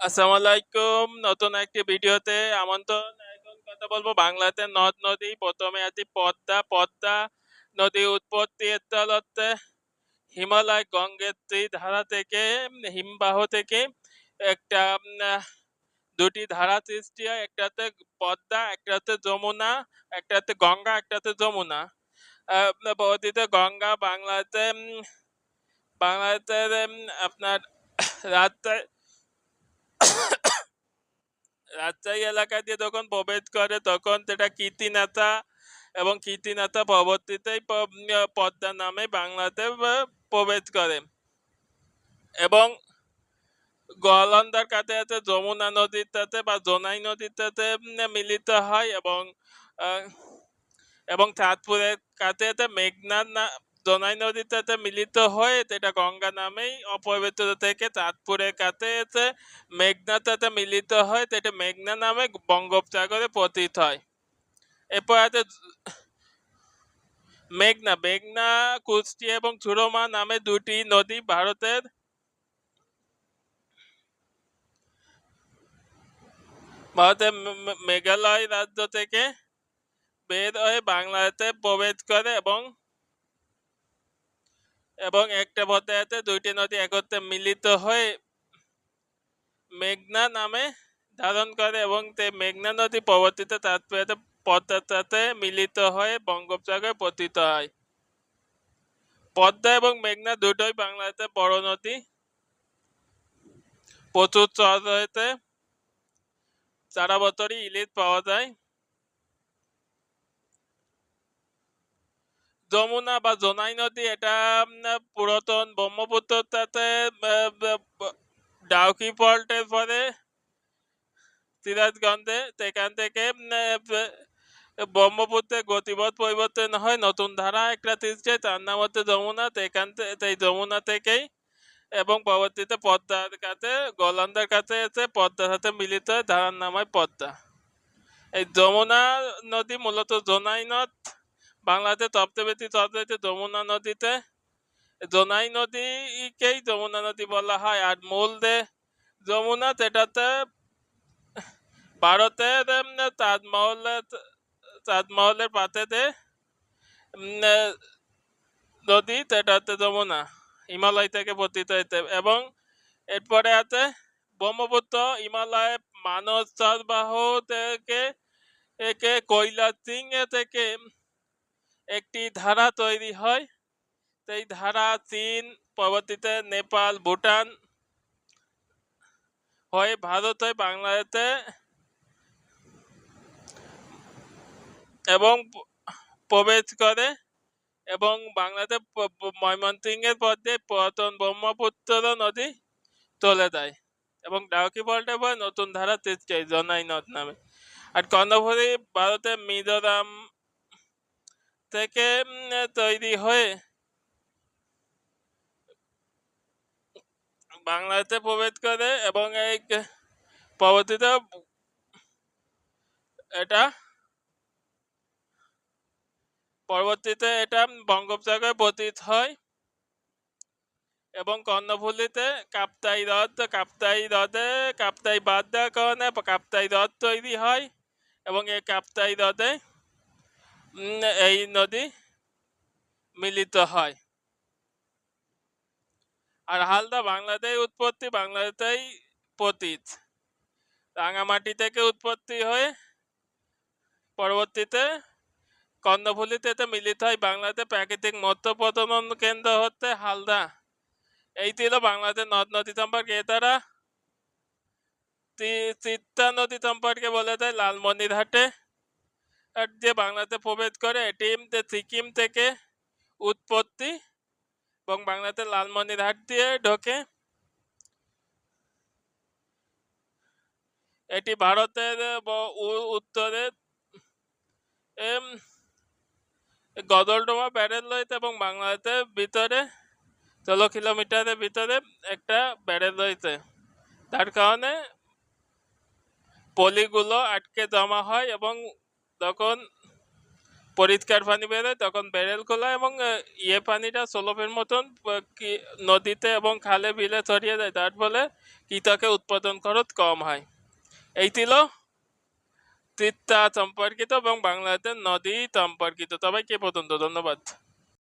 আসসালামু আলাইকুম নতুন একটি ভিডিওতে আমন্ত্রণ। এখন কথা বলব বাংলাতে নদ নদী। প্রথমে আছে পদ্মা। পদ্মা নদী উৎপত্তি স্থল হিমালয় গঙ্গোত্রী ধারা থেকে, হিমবাহ থেকে। একটা, দুটি ধারা সৃষ্টি হয়। একটাতে পদ্মা একটাতে যমুনা একটাতে গঙ্গা একটাতে যমুনা। পরবর্তীতে গঙ্গা বাংলাতে বাংলাতে আপনার রাজশাহী রাজশাহী এলাকা দিয়ে যখন প্রবেশ করে, তখন সেটা কীর্তিনাথা এবং কীর্তিনাথা পরবর্তীতেই পদ্মা নামে বাংলাতে প্রবেশ করে। এবং গোয়ালন্দার কাছে আছে, যমুনা নদীর সাথে বা জোনাই নদীর সাথে মিলিত হয় এবং এবং চাঁদপুরের কাছে আছে মেঘনা না জোনাই সাথে মিলিত হয়ে সেটা গঙ্গা নামেই অপবিত্র থেকে চাঁদপুরের মেঘনার সাথে মিলিত হয় সেটা মেঘনা নামে বঙ্গোপসাগরে পতিত হয়। এরপর আছে মেঘনা। মেঘনা কুষ্টি এবং সুরমা নামে দুটি নদী ভারতের ভারতের মেঘালয় রাজ্য থেকে বের হয়ে বাংলাতে প্রবেশ করে এবং এবং একটা আছে দুইটি নদী একত্রে মিলিত হয়ে মেঘনা নামে ধারণ করে এবং তে মেঘনা নদী পরবর্তীতে তাৎপর্যতে পদ্মার সাথে মিলিত হয়ে বঙ্গোপসাগরে পতিত হয়। পদ্মা এবং মেঘনা দুটোই বাংলাতে বড় নদী। প্রচুর চর রয়েছে সারা বছরই ইলিশ পাওয়া যায়। যমুনা বা জোনাই নদী এটা পুরাতন ব্রহ্মপুত্রের সাথে ডাউকি ফল্টের পরে সিরাজগঞ্জে সেখান থেকে ব্রহ্মপুত্রের গতিপথ পরিবর্তন হয়, নতুন ধারা একটা সৃষ্টি তার নাম হচ্ছে যমুনা, সেখান সেই যমুনা থেকেই এবং পরবর্তীতে পদ্মার কাছে, গোলন্দার কাছে এসে পদ্মার সাথে মিলিত হয় ধারার নাম হয় পদ্মা। এই যমুনা নদী মূলত জোনাই নদ বাংলাতে চর রয়েছে যমুনা নদীতে। জোনাই নদীকেই যমুনা নদী বলা হয়। আর মূল দে যমুনা সেটাতে ভারতের উম, তাজমহলের পাশেতে উম, নদী সেটা হচ্ছে যমুনা হিমালয় থেকে পতিত হয়েছে এবং এরপরে আছে ব্রহ্মপুত্র হিমালয় মানস সরবাহ থেকে একে কৈলা সিং থেকে একটি ধারা তৈরি হয়। সেই ধারা চীন পরবর্তীতে নেপাল, ভুটান হয়ে ভারত হয়ে বাংলাদেশে এবং প্রবেশ করে এবং বাংলাদেশ ময়মনসিংহের পথে পুরাতন ব্রহ্মপুত্র নদী চলে যায় এবং ডাউকি ফল্টের পর নতুন ধারা সৃষ্টি হয় জনাই নদ নামে। আর কর্ণফুলী ভারতের মিজোরাম থেকে তৈরি হয়ে বাংলাতে প্রবেশ করে এবং এই পরবর্তীতে এটা পরবর্তীতে এটা বঙ্গোপসাগরে পতিত হয় এবং কর্ণফুলীতে কাপ্তাই হ্রদ, কাপ্তাই হ্রদে, কাপ্তাই বাদ দেওয়ার কারণে কাপ্তাই হ্রদ তৈরি হয় এবং এই কাপ্তাই হ্রদে এই নদী মিলিত হয়। আর হালদা বাংলাদেশ উৎপত্তি বাংলাদেশেই পতিত। রাঙামাটি থেকে উৎপত্তি হয়ে পরবর্তীতে কর্ণফুলীতে মিলিত হয়। বাংলাতে প্রাকৃতিক মৎস্য প্রজনন কেন্দ্র হচ্ছে হালদা। এই ছিল বাংলাদেশ নদ নদী সম্পর্কে। এছাড়া তি- তিস্তা নদী সম্পর্কে বলে দেয় লালমনিরহাটে। আর যে বাংলাতে প্রবেশ করে এটি সিকিম থেকে উৎপত্তি এবং বাংলাতে লালমনিরহাট দিয়ে ঢোকে। এটি ভারতের উত্তরে গদলডোমা ব্যারেল রয়েছে এবং বাংলাতে ভিতরে ষোলো কিলোমিটারের ভিতরে একটা ব্যারেল রয়েছে তার কারণে পলিগুলো আটকে জমা হয় এবং তখন পরিষ্কার পানি বেরোয়, তখন ব্যারেল খোলা এবং ইয়ে পানিটা সোলভের মতন নদীতে এবং খালে বিলে ছড়িয়ে দেয়। তার ফলে কীটকে উৎপাদন খরচ কম হয়। এই ছিল তিত্তা সম্পর্কিত এবং বাংলাদেশের নদী সম্পর্কিত। তবে কে পর্যন্ত ধন্যবাদ।